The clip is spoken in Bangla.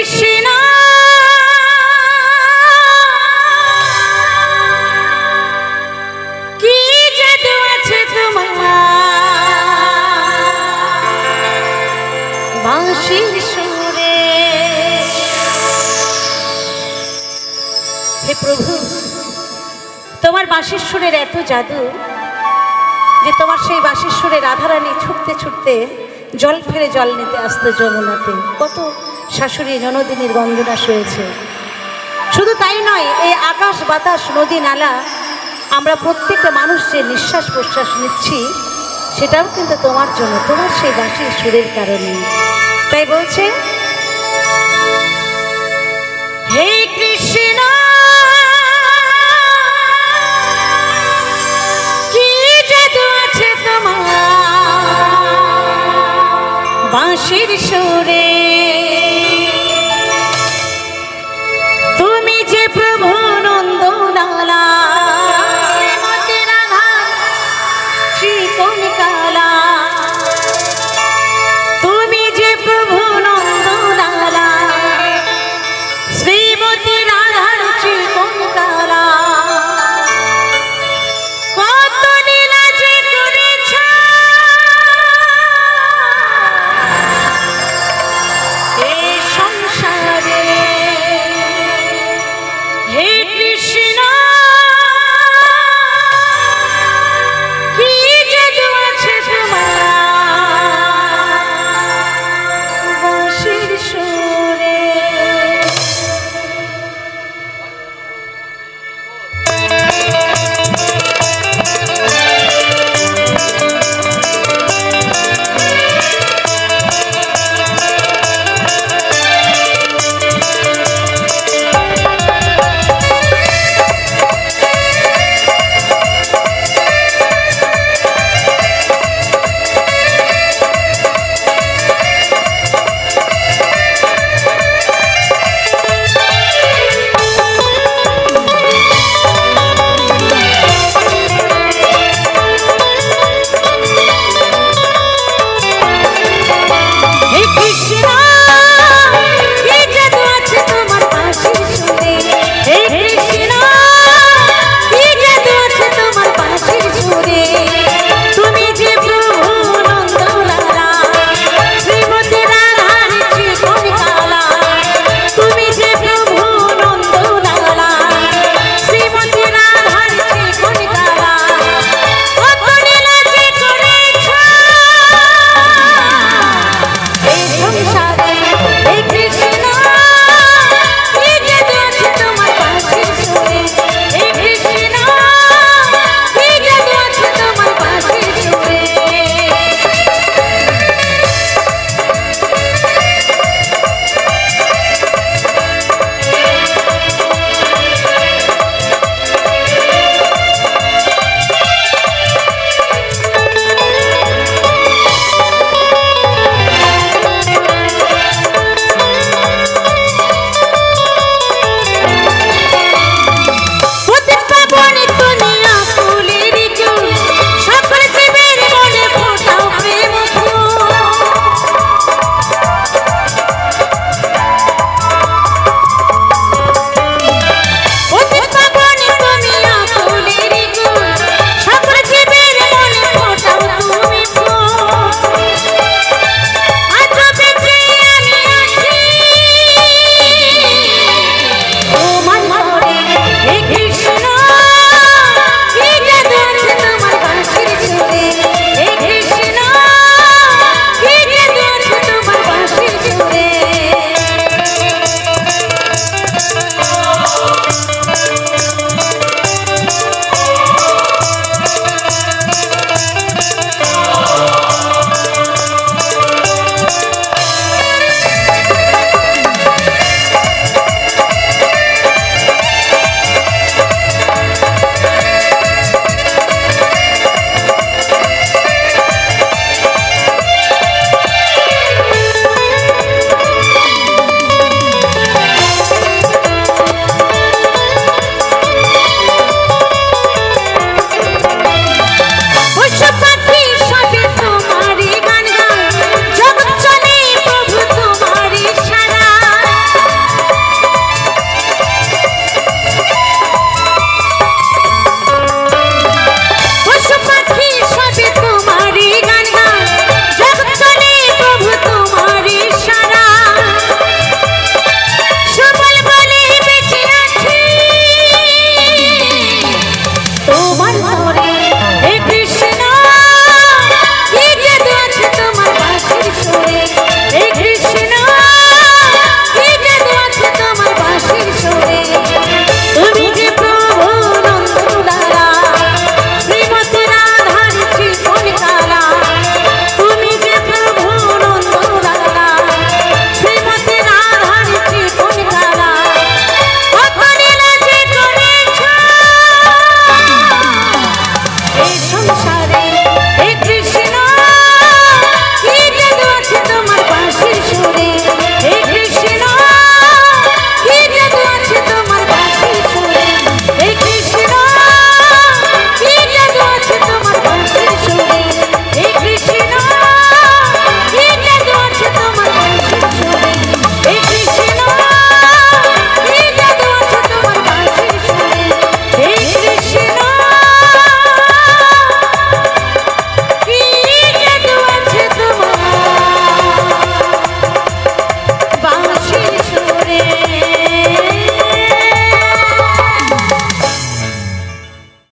কৃষ্ণ। হে প্রভু, তোমার বাঁশির সুরের এত জাদু যে তোমার সেই বাঁশির সুরে রাধারানী ছুটতে ছুটতে জল ফেলে জল নিতে আসতো যমুনাতে। কত শাশুড়ি জনদিনীর গন্ধনা শুয়েছে শুধু তাই নয়, এই আকাশ, বাতাস, নদী, নালা, আমরা প্রত্যেকটা মানুষ যে নিঃশ্বাস প্রশ্বাস নিচ্ছি, সেটাও কিন্তু তোমার জন্য, তোমার সেই বাঁশির সুরের কারণে। তাই বলছে, হে কৃষ্ণ বাঁশির সুরে? Oh my